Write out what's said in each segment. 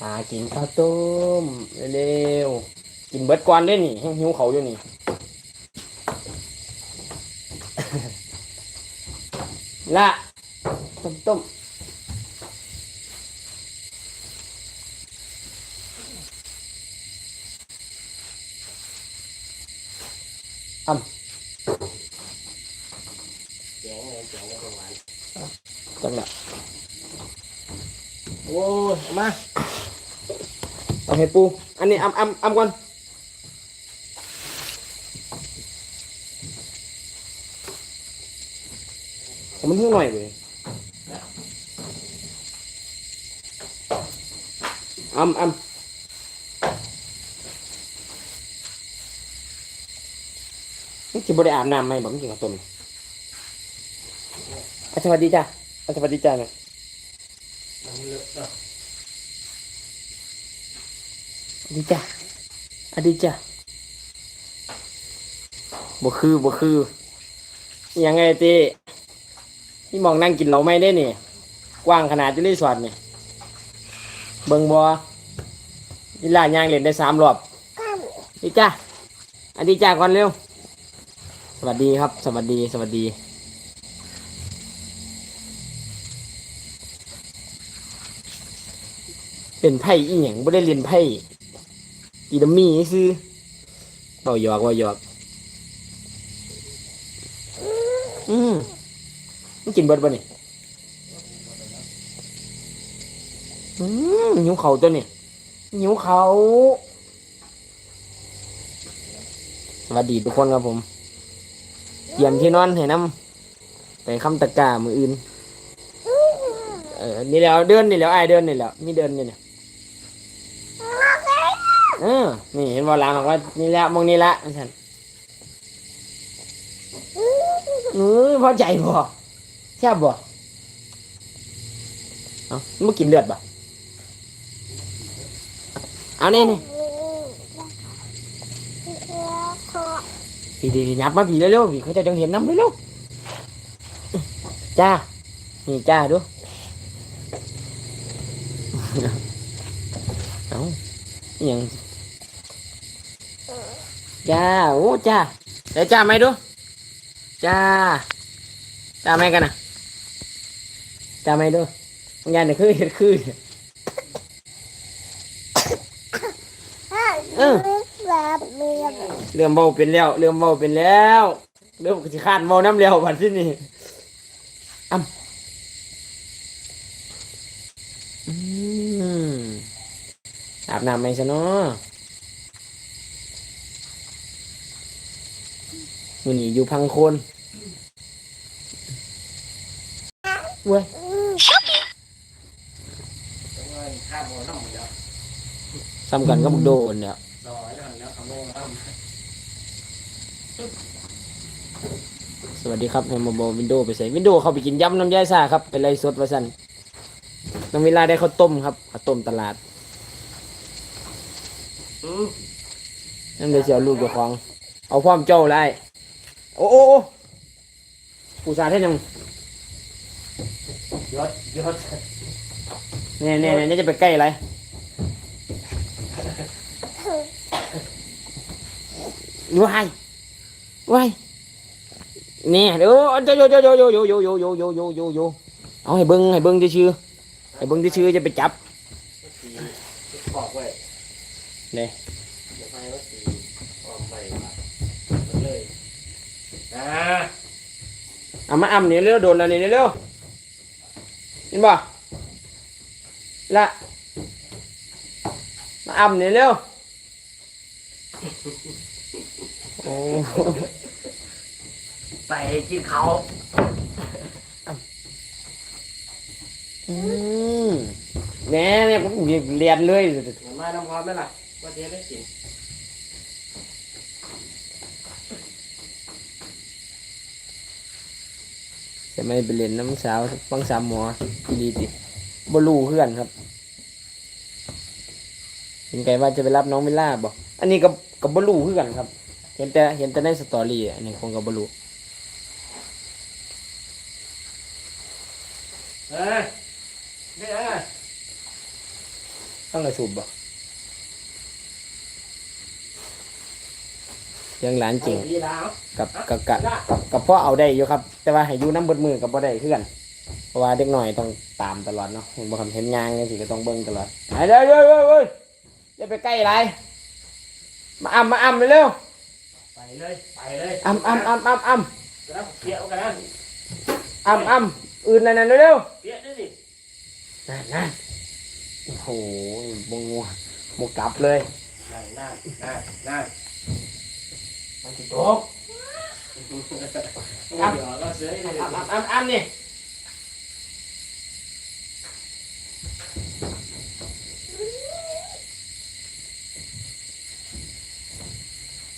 หากินข้าวต้มเร็วๆกินเบิดกวนได้นี่หิวเขาอยู่นี่ละต้มต้มอ่ำ แจงเลยแจงกับหวาน จังละ โอ้ยเอามา เอาให้ปู อันนี้อ่ำอ่ำอ่ำก่อนเอามันเพิ่งหน่อยเว้ยอ่ำอ่ำนี่จะบริอาบน้ำไหมบอกจริงกับต้นอะสวัสดีจ้ะอะสวัสดีจ้ะเนี่ย น้ำเลือ ดีจ้ะสวัสดีจ้ะบ่คือบ่คือ ยังไงตีนี่มองนั่งกินเราไม่ได้นี่ กว้างขนาดจะรีสอร์ทนี่ เบิ่งบ่ยีหลาย่างเล่นได้สามรอบดีจ้ะสวัสดีจ้ะก่อนเร็ว สวัสดีครับ สวัสดี สวัสดี เป็นไพ่อีหยังไม่ได้เรียนไพ่ อีดัมมี่ซื้อเบาหยอกเบาหยอก อืมมันกินเบิดบ่นี่อืมหิวเขาตัวนี่หิวเขาสวัสดีทุกคนครับผมเตรียมที่นอนให้น้ำไปคำตะกร้ามืออื่น เออนี่แล้วเดินนี่แล้วไอเดินนี่แล้วมีเดินนี่เนี่ย เออนี่เห็นบอลลางบอกว่านี่แหละมองนี่ละฉันเออพอใจบ่แซ่บบ่เอามึงกินเลือดบ่เอาเนี่ยนี่พี่ดีๆยับมาพี่เร็วๆพี่เขาจะจังเห็นน้ำเร็วๆจ้า นี่จ้าดูเอ้าอหยัง จ้าโอ้จ้าเดี๋ยวจ้าไหมดูจ้าจ้าไหมกันนะจ้าไหมดูงานเนี่ยคือเห็ดคือเออแบบเมียเรื่องเบาเป็นแล้ว เรื่องเบาเป็นแล้วเรื่องสิขาดเบาน้ำแล้วบัดที่นี่อ้ำอืมอาบน้ำไหมซะเนาะ วันนี้อยู่พังโคนเว้ยต้องเงินข้ามโมน้ำเดียวซ้ำกันก็บุกโดนเนี่ยรอแล้วแล้วขโมยน้สวัสดีครับแฮมโบวินโดว์ไปใส่วินโดว์เขาไปกินยำน้ำยายซ่าครับเป็นไรสดวาสันน้ำเวลาได้ข้าวต้มครับข้าวต้มตลาดำอืมนั่นเลยเสียวลูกเจ้าของ เอาพร้อมเจ้าเลย โอ้โอ้โอ้ปูซาเท่ยังยศยศเนี่ยเนี่ยเนี่ยจะไปใกล้อะไรว้ายว้ายเนี่ยเดี๋ยวโยโยโยโยโยโยโยโยโยโยโยโยเอาให้เบิ้งให้เบิ้งชื่อๆให้เบิ้งชื่อๆจะไปจับตีขอบไว้เนี่ย เดี๋ยวไปว่าตีออมไปมาเลย อ่าเอามาอ่ำเนี่ยเร็วโดนแล้วเนี่ยเร็วเห็นบ่ละมาอ่ำเนี่ยเร็วโอ้ไปกินเขาอืมแหน่เนี่ยผมเรียนเลยเห็นมาน้ำพร้อมไหมล่ะว่าเจ๊ได้กิน จะไม่ไปเรียนน้ำสาวฟังสามหมออีดีติบลูเพื่อนครับเห็นไงว่าจะไปรับน้องเวล่าบอกอันนี้กับกับบลูเพื่อนครับ เห็นแต่เห็นแต่ในสตอรี่อะอันนี้คงกับบลูเฮ้ยนี่เอ้ยต้องกระสูบบ่ เลี้ยังหลานจริงดีแล้วกับกับกับกับกับพ่อเอาได้อยู่ครับ แต่ว่าให้อยู่น้ำเบดมือกับพ่ได้เพื่อนเพราะว่าเด็กหน่อยต้องตามตลอดเนาะเห็นบ่คำเห็นยางนี่สิก็ต้องเบิ่งตลอดไปเด้อเด้อเด้อเว้ยอย่าไปใกล้ไรมาอ้ำมาอ้ำเร็วไปเลย ไปเลยๆอ้ำอ้ำอ้ำอ้ำอ้ำแล้วเกี่ยวกันนะอ้ำอ้ำอื่นนั่นนั่นเร็วเกี่ยวด้วยดิๆนั่นนั่นโอ้โหบงงัวหมกลับเลย นั่นนั่นนั่นนั่น มันติดโต๊ะอ้าวเดี๋ยวเราเสือให้เลยอ้ำอ้ำอ้ำอ้ำนี่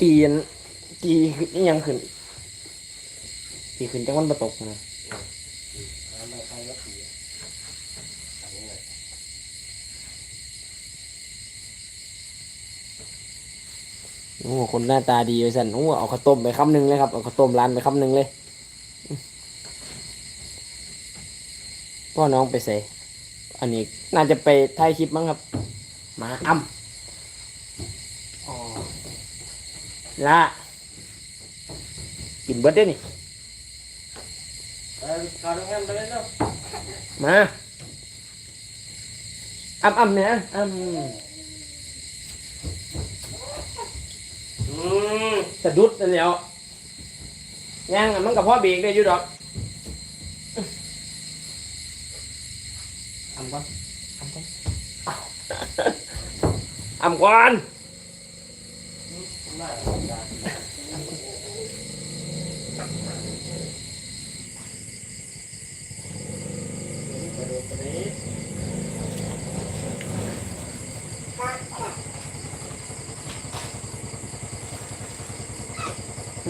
ตีนตีขึ้นนี่ยังขึ้นตีขึ้นจังมันประตกนะไม่ใช่ก็ผีอันนี้เลย โอ้คนหน้าตาดีเลยสันโอ้เอาข้าวต้มไปคำหนึ่งเลยครับเอาข้าวต้มร้านไปคำหนึ่งเลย พ่อน้องไปใส่อันนี้น่าจะไปถ่ายคลิปมั้งครับ มาอ้ำอ๋อละกินเบิดได้นี่เออขอทำงานไปเลยเนาะมาอ้ำอ้ำเนี่ยอ้ำ อืมสะดุดนั่นแหล้วย่างอะมันกับพ่อเบรกได้อยู่ดอกอ้ำก่อนอ้ำก่อนอ้าวอ้ำก่อน น่าสนใจไปดูไปนี้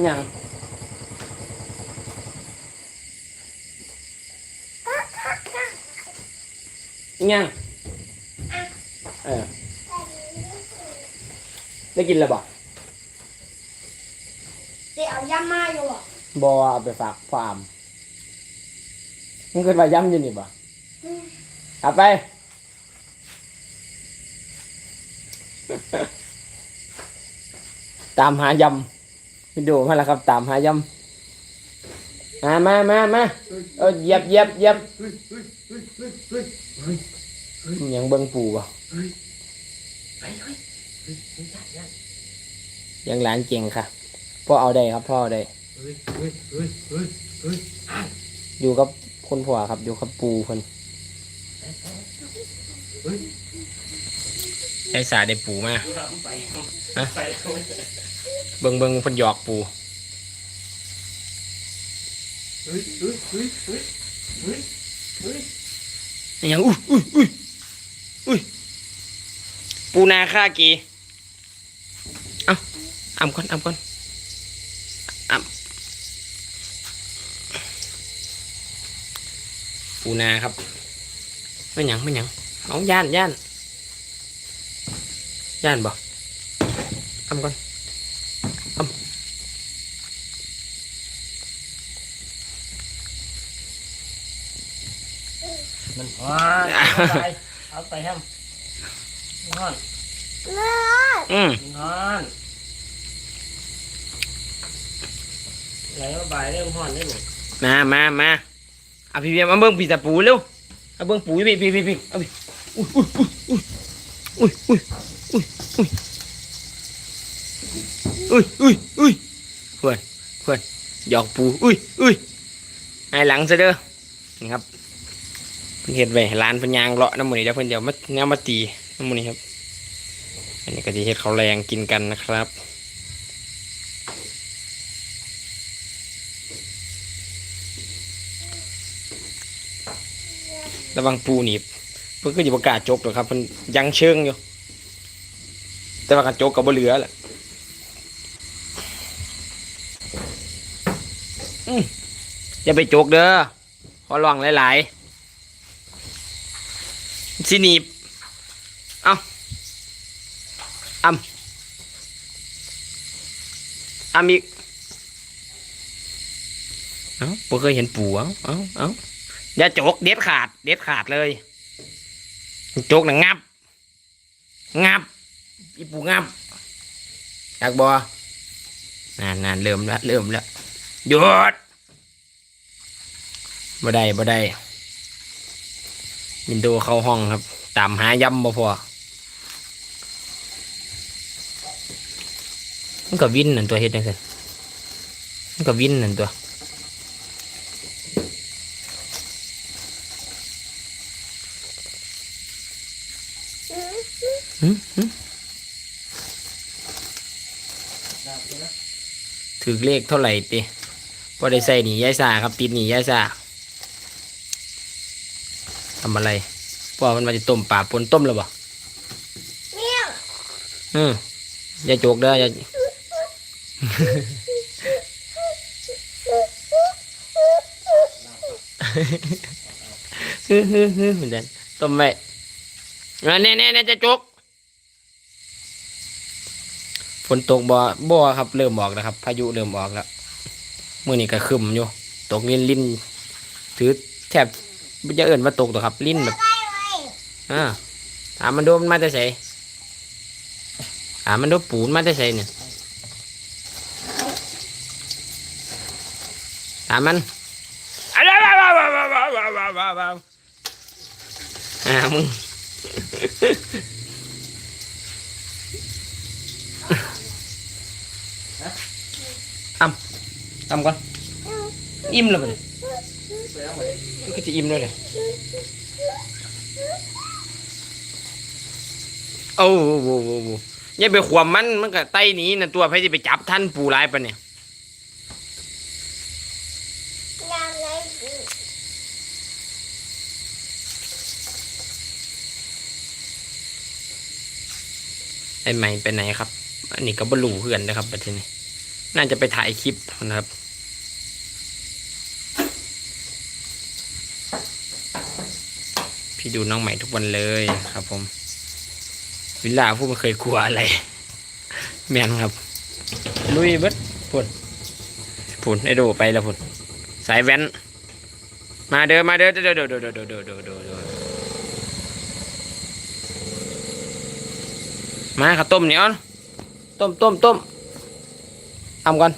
ยังยังเออได้กินแล้วบ่เดี๋ยวย่ำมาอยู่อะบอเอาไปฝากพ่ออามมึงเคยไปย้ำอยู่นี่บ่เอาไปตามหายำ วิดีโอมาแล้วครับตามหายำมามามามาเออเหยียบเหยียบเหยียบยังเบิ่งปูบ่ยังหลานเก่งค่ะพ่อเอาได้ครับพ่อเอาได้อยู่กับคนผัวครับ อยู่กับปูเพิ่นไอ้สาได้ปูมาฮะ เบิ่งเบิ่งเพิ่นหยอกปูเฮ้ยเฮ้ยเฮ้ยเฮ้ยเฮ้ยเฮ้ยยังอุ้ยอุ้ยอุ้ยอุ้ยปูนาค่ากีเอาอ่ำก่อนอ่ำก่อนอ่ำปูนาครับไม่หยังไม่หยังเอาย่านย่านย่านบ่อ่ำก่อน มันฮอนเอาไปเอาไปแฮมมันฮอนอืมมันฮอนไหลมาบ่ายเริ่มฮอนได้หมดมามามาเอาพี่เบียมเอาเบิ้งปีตาปูเร็วเอาเบิ้งปูพี่พี่พี่พี่เอาพี่อุ้ยอุ้ยอุ้ยอุ้ยอุ้ยอุ้ยอุ้ยอุ้ยอุ้ยเพื่อนเพื่อนหยอกปูอุ้ยอุ้ยไอ้หลังซะเด้อนี่ครับ เพิ่นเห็ดไว้ให้ร้านเพิ่นยางเลาะน้ำมันนี่แล้วเพิ่นเดี๋ยวมาแนวมาตีน้ำมันนี่ครับ อันนี้ก็จะเห็ดข้าวแรงกินกันนะครับระวังปูหนีบเพิ่นก็จะประกาศจกหรอกครับเพิ่นยังเชิงอยู่ แต่ว่าการจกก็บ่เหลือแหละอย่าไปจกเด้อขอร้องหลาย ๆ สิหนีบ เอาอำอำอีก เอ้าบ่เคยเห็นปู่เอ้าเอ้าเอ้าอย่าโจกเด็ดขาด เด็ดขาดเลย โจกหนังงับ งับ อีปู่งับอยากบอนานนานเริ่มละเริ่มละหยุดบ่ได้บ่ได้ มินโดเข้าห้องครับ ตามหายำบ่พอมันก็วินนั่นตัวเฮ็ดจังซั่นมันก็วินนั่นตัวถือเลขเท่าไหร่ติพอได้ใส่หนียายสาครับ ติดหนียายสา ทำอะไรพ่อมันมาจะต้มปลาปนต้มแล้วบ่เนี่ยอืมอย่าโจกเด้ออย่าฮึฮึฮึเหมือนกันต้มไว้เอาแน่แน่แน่จะจกฝนตกบ่บ่ครับ เริ่มออกแล้วครับ พายุเริ่มออกแล้วมื่อนี้ก็ครึมอยู่ตกลิ้นลิ้นถือแทบ ไม่จะเอิ่นว่าตกตัวครับ ลิ้นแบบได้เลยอ่าถามมันดูมันมาแต่ไสถามมันดูปูนมาแต่ไสเนี่ยถามมันอะไรวะวะวะวะวะวะวะวะวะอ่ามึงอ้ำอ้ำก่อนอิ่มแล้วป มันก็จะอิ่มแล้วเลยโอ้โหโหโหโหอย่าไปขวมมันมันก็ไต่หนีนะตัวใครจะไปจับท่านปูร้ายปะเนี่ยไอ้ใหม่ไปไหนครับ อันนี้ก็บลูเพื่อนนะครับประเทศนี้ น่าจะไปถ่ายคลิปนะครับ พี่ดูน้องใหม่ทุกวันเลยครับผม วิลล่าผู้ไม่เคยกลัวอะไร แมนครับ ลุยเบิดพุ่นพุ่นไอโดไปแล้วพุ่นสายแว้น มาเด้อมาเด้อเด้อเด้อเด้อเด้อเด้อเด้อเด้อเด้อเด้อมาข้าวต้มเนี่ยเอาต้มต้มต้มทำก่อน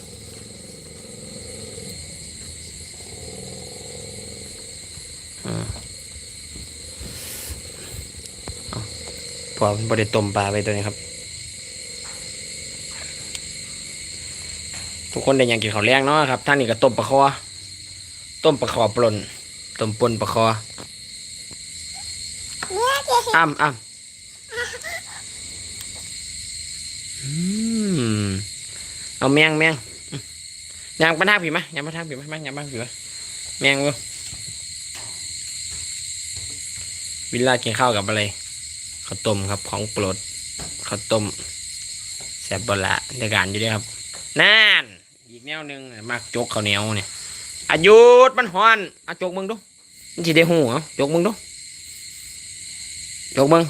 พอบ่ได้ต้มปลาไปตัวนี้ครับ ทุกคนได้ยังกินข้าวแรงเนาะครับท่านนี่ก็ต้มปลาคอต้มปลาคอปลนต้มปนปลาคออ้ำอ้ำอืมเอาแมงแมงอืมยางปะทางผีไหมยางปะทางผีไหมมายางปะทางผีไหมแมงเว้ยวิลล่ากินข้าวกับอะไร ข้าวต้มครับของโปรดข้าวต้มแซ่บบละในการอยู่ด้วยครับนั่นอีกแนวหนึ่งมักจกข้าวเหนียวเนี่ยอายุดมันฮ้อนอาจกมึงดูมันสิได้หูเหรอจกมึงดูยกมึง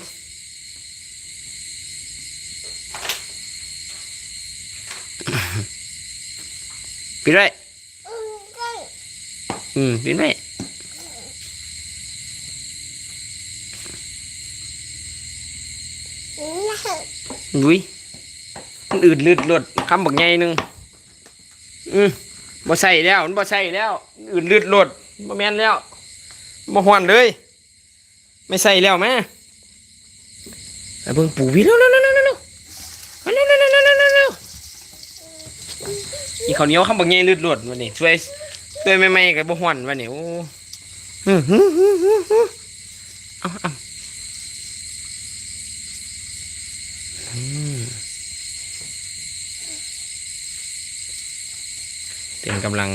ปิดไว้อืมได้อืมปิดไว้ ดุยมันอืดลืดหลดคำบักใหญ่หนึ่งอืมบ่ใส่แล้วมันบ่ใส่แล้ว อืดลืดหลดบ่แม่นแล้วบ่หวนเลย ไม่ใส่แล้วแม่ไปเบิ่งปูวิเร็วเร็วเร็วเร็วเร็วเร็วเร็วเร็วเร็วเร็วอีข้าวเหนียวคำบักใหญ่ลืดหลดวันนี้ช่วยช่วยไม่ๆกับบ่หวนวันนี้โอ้ฮึฮึฮึฮึฮึเอาเอา เป็นกำลัง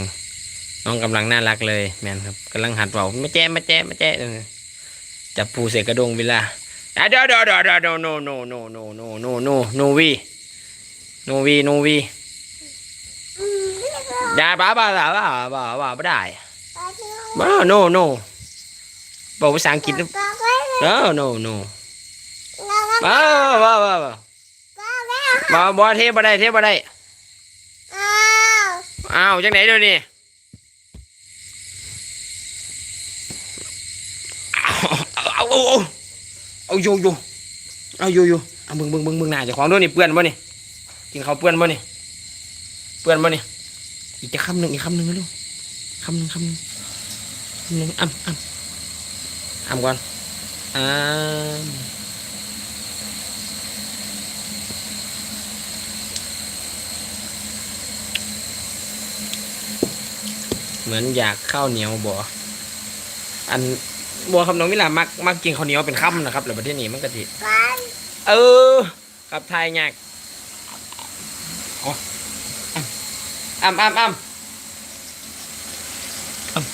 น้องกำลังน่ารักเลยแมนครับกำลังหัดเป่ามาแจ้มาแจ้มาแจ้จับปูเสกกระดงเวลาอะเดี๋ยวเดี๋ยวเดี๋ยวเดี๋ยว no no no no no no no no we no we no we อืมไม่ได้ก็อย่าบ้าบ้าบ้าบ้าบ้าบ้าไม่ได้บ้า no no บอกภาษาอังกฤษนะก็ไว้เลย no no no แล้วก็บ้าบ้าบ้าบ้าบ้าเทปบ่ได้เทปบ่ได้ อ้าวจังไหนเดี๋ยวนี้เอาเอาเอาเอาเอาโยโย่เอาโยโย่เอาเบิ่งเบิ่งเบิ่งเบิ่งหน้าจ้าของด้วยนี่เปื้อนบ่นี่กินข้าวเปื้อนบ่นี่เปื้อนบ่นี่อีกจะคำหนึ่งอีกคำหนึ่งนะลูกคำหนึ่งคำหนึ่งคำหนึ่งอ้ำอ้ำอ้ำก่อนอ้ำ เหมือนอยากข้าวเหนียวบ่อันบัวคำน้องมิลามักมักกินข้าวเหนียวเป็นคำนะครับแล้วประเทศนี้มันก็สิกันเออครับทายยากอ๋ออ้ำอ้ำอ้ำอ้ำ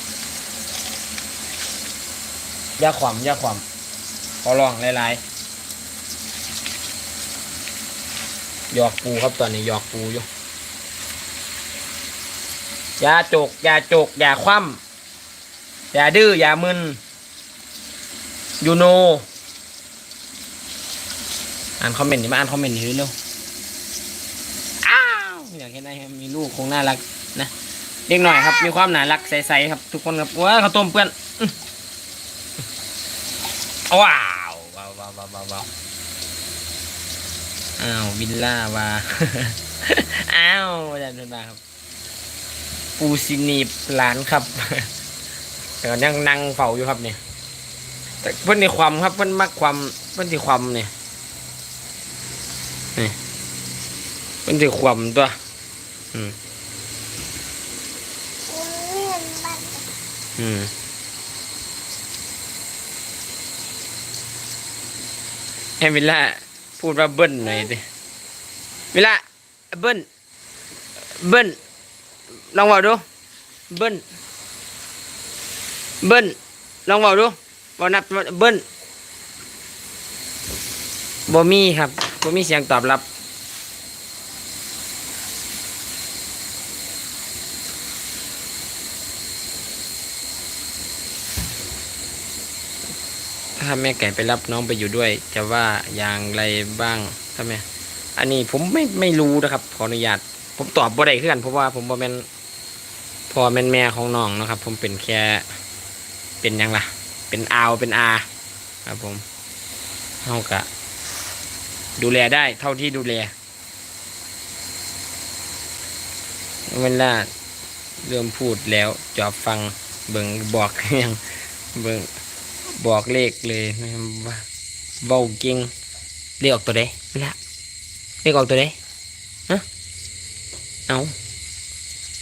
อย่าขวำอย่าขวำขอลองหลายๆหยอกปูครับตอนนี้หยอกปูอยู่ อย่าจก อย่าจก อย่าคว่ำอย่าดื้อ อย่ามึนยูโน อ่านคอมเมนต์นี่มาอ่านคอมเมนต์นี่เร็วอ้าวอยากเห็นไอ้มีลูกคงน่ารักนะเด็กหน่อยครับ มีความน่ารักใสๆครับ ทุกคนครับว้าข้าวต้มเพื่อนว้าวว้าวว้าวว้าวว้าวอ้าววิลล่าว่าอ้าวอาจารย์ธนาครับ ปูซินีบหลานครับ แต่ก็ยังนั่งเฝ้าอยู่ครับเนี่ยแต่เพื่อนในความครับเพื่อนมักความเพื่อนที่ความเนี่ยมันจะความตัวอืมอืมให้วิลล่าพูดว่าเบิ้ลหน่อยดิวิลล่าเบิ้ลเบิ้ล ลองบอกดู เบิ้ลเบิ้ลลองบอกดูบอกนับเบิ้ลบ่มีครับบ่มีเสียงตอบรับ ถ้าแม่ไก่ไปรับน้องไปอยู่ด้วย จะว่าอย่างไรบ้างถ้าแม่อันนี้ผมไม่ไม่รู้นะครับ ขออนุญาต ผมตอบบ่ได้คือกันเพราะว่าผมบ่แม่น พ่อแม่แม่ของน้องนะครับ ผมเป็นแค่เป็นยังล่ะ เป็นอาวเป็นอาครับผมเฮากะ ดูแลได้เท่าที่ดูแลเวลาเริ่มพูดแล้วจอบฟังเบิ่งบอกยังเบิ่งบอกเลขเลยนะว่าเบาเก่งเลขออกตัวใดไม่ละเลขออกตัวใดฮะเอา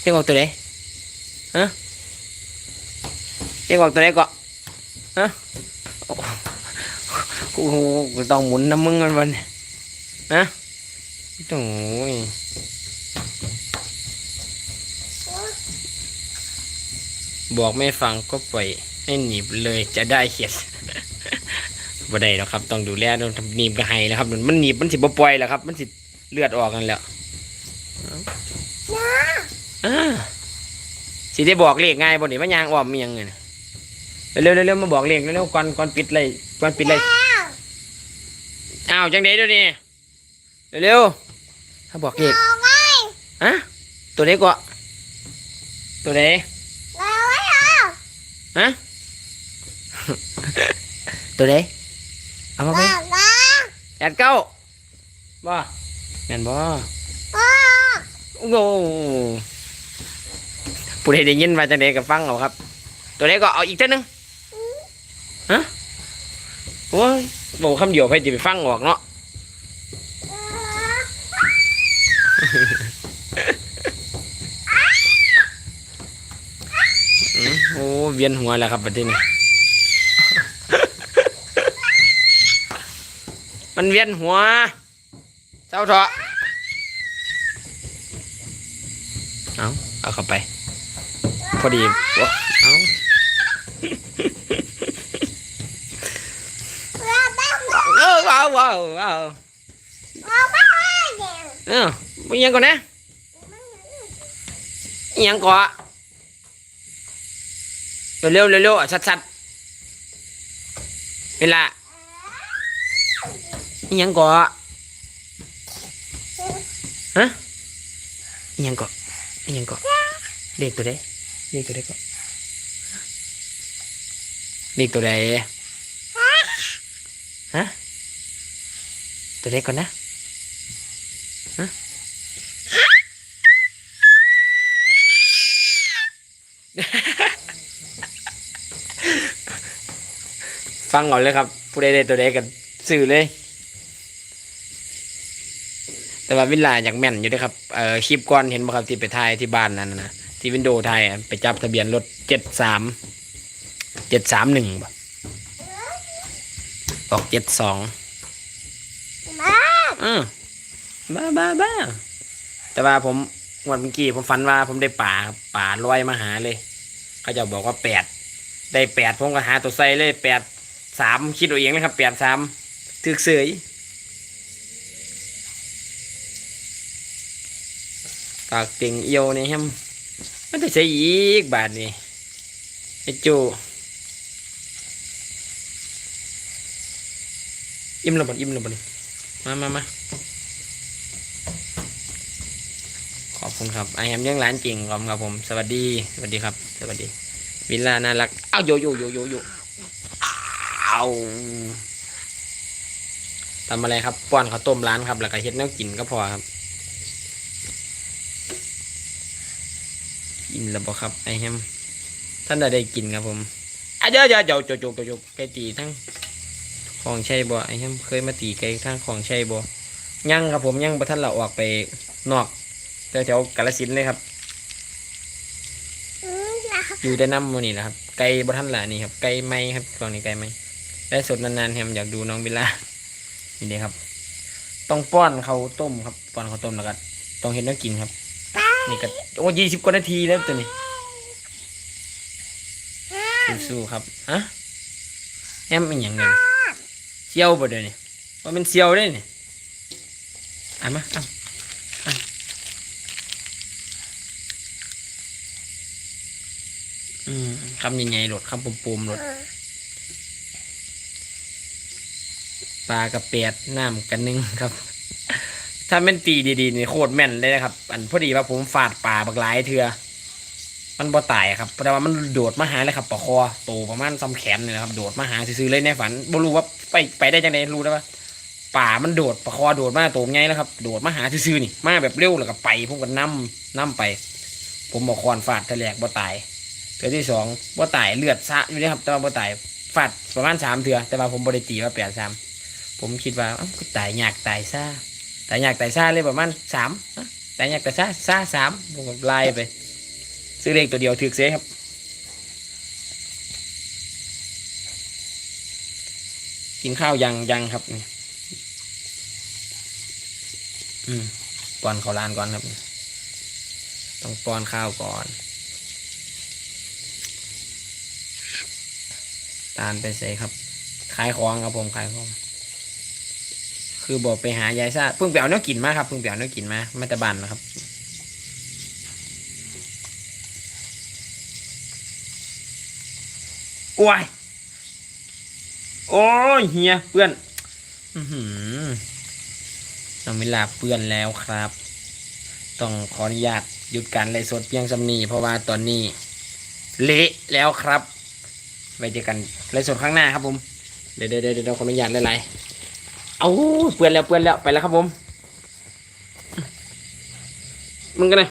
เลขออกตัวใด ฮะเลขออกตัวใดก็ฮะโอ้โหกูต้องหมุนน้ำมึงกันวันนี้ฮะโอ้ยบอกไม่ฟังก็ปล่อยให้หนีบเลยจะได้เขียดบ่ได้แล้วครับ ต้องดูแลต้องทำหนีบกระไห้แล้วครับ มันหนีบมันสิบ่ปล่อยแล้วครับ มันสิเลือดออกกันแล้วนะอ่า สิได้บอกเลขง่ายบ่นี่มันยางอ้อมมีหยังไงน่ะเร็วๆเร็วๆมาบอกเลขเร็วๆก่อนก่อนปิดเลยก่อนปิดเลยแล้วอ้าวจังไดเดี๋ยวนี้เร็วๆถ้าบอกเลขเอาไว้ฮะตัวไหนก็ตัวไหนเอาไว้เอาฮะตัวไหนเอามาไปเอาไว้แปดเก้าบ่แม่นบ่เอาโอ้โห ผู้ใดได้ยินมาจังไดก็ฟังเอาครับ ตัวนี้ก็เอาอีกเท่านึงฮะโอ้ยบอกคำเดียวไปจะไปฟังออกเนาะอืมโอ้เวียนหัวแล้วครับประเด็นนี้มันเวียนหัวเจ้าเถอะเอาเอาเข้าไป พอดีวะเอาเอาไปเออเอาเอาเอาเอาไปเดี๋ยวเออมึงยังก่อนนะอิหยังก่อนเร็วๆเร็วๆอะชัดๆเวลาอิหยังก่อนฮะอิหยังก่อนอิหยังก่อนเลขตัวใด เลขตัวใดก่อนเลขตัวใดฮะตัวเล็กก่อนนะฮะฟังก่อนเลยครับ ผู้ใดตัวใดกันสื่อเลย แต่ว่าวิลลาอยากแม่นอยู่ด้วยครับเอ่อคลิปก่อนเห็นบ่ครับที่ไปถ่ายที่บ้านนั่นนะ ที่วินโดว์ถ่ายอะไปจับทะเบียนรถเจ็ดสามเจ็ดสามหนึ่งบ่ออกเจ็ดสองมาอืมบ้าบ้าบ้าแต่ว่าผมงวันเมื่อกี้ผมฝันว่าผมได้ป่าครับป่าลอยมาหาเลย เขาจะบอกว่าแปดได้แปดผมก็หาตัวใส่เลยแปดสามคิดเอาเองนะครับแปดสามถึกเสยปากติ่งเอียวนี่ฮัม มันจะใช้อีกบาทนี่ไอ้จูอิ่มล้วบ่อิ่มล้วบ่นี่มามามาขอบคุณครับไอแฮมเลี้ยงร้านจริงขอบคุณครับผม สวัสดีสวัสดีครับ สวัสดี วิลล่าน่ารักอ้าวโยโยโยโยโยอ้าวทำอะไรครับป้อนข้าวต้มร้านครับแล้วก็เฮ็ดแนวกินก็พอครับ นแล้วบ่ครับไอแฮมท่านใดได้กินครับผมอะเดี๋ยวเดี๋ยวเดี๋ยวโจโจโจโจไก่ตีทั้งของใช่บ่ไอ้ฮัมเคยมาตีไกลทางของใช่บ่ยังครับผมยังประท่านเราออกไปนอกแถวๆกาลสินเลยครับ อยู่แต่น้ำมันนี่แหละครับ ไกลบ่ท่านหละนี่ครับไกลไหมครับกล่องนี้ไกลไหมได้สดนานๆแฮมอยากดูน้องบิลล่านี่เลยครับ ต้องป้อนเขาต้มครับป้อนเขาต้มแล้วก็ต้องเห็นน้ำกินครับ นี่ก็โอ้ยี่สิบกว่านาทีแล้วตัวนี้สู้ๆครับฮะแฮมเป็นอย่างไงเซียวบ่เดี๋ยวนี้ว่าเป็นเซียวได้นี่อ่านมาอ่านอืมคำใหญ่ๆโหลดคำปุ่มๆโหลดปลากระเปียดน้ำกันนึงครับ ถ้าแม่นตีดีๆนี่โคตรแม่นเลยนะครับ อันพอดีว่าผมฟาดปลาบักหลายเถื่อมันบ่ตายครับแต่ว่ามันโดดมาหาเลยครับปลาคอโตประมาณซ้ำแขนเลยนะครับ โดดมาหาซื้อๆเลยในฝันบ่รู้ว่าไปไปได้จังไดรู้ได้ว่าป่ามันโดดปลาคอโดดมาโตไงแล้วครับ โดดมาหาซื้อๆนี่มาแบบเร็วแล้วก็ไปผมก็นํนํไป ผมบอกคอนฟาดทะแลกบ่ตายเถื่อที่สองบ่ตายเลือดซะอยู่เลยครับ แต่ว่าบ่ตายฟาดประมาณสามเถื่อแต่ว่าผมบ่ได้ตีว่าแปดสามผมคิดว่าก็ตายยากตายซ่าตายยากตายซ่าเลยประมาณสามอะตายยากตายซ่าซ่าสามผมก็ไล่ไป ซื้อเลขตัวเดียวถือเสียครับกินข้าวยังยังครับก่อืมป้อนข้าวรานก่อนครับ ต้องป้อนข้าวก่อน ตาลไปใส่ครับ ขายของครับผมขายของ คือบอกไปหายายซาเพิ่งไปเอาเนื้อกินมาครับเพิ่งไปเอาเนื้อกินมามาแต่บ้านนะครับโอ้ยโอ้ยเฮียเปื้อนอือหือน้องเวลาเปื้อนแล้วครับ ต้องขออนุญาตหยุดการไลฟ์สดเพียงสำนีเพราะว่าตอนนี้ เละแล้วครับ ไว้เจอกันไลฟ์สดข้งหน้าครับผม เดี๋ยวเดี๋ยวเดี๋ยวขออนุญาตหลายๆ เอาเปื่อนแล้วเปื่อนแล้วไปแล้วครับผม มึงกันเลย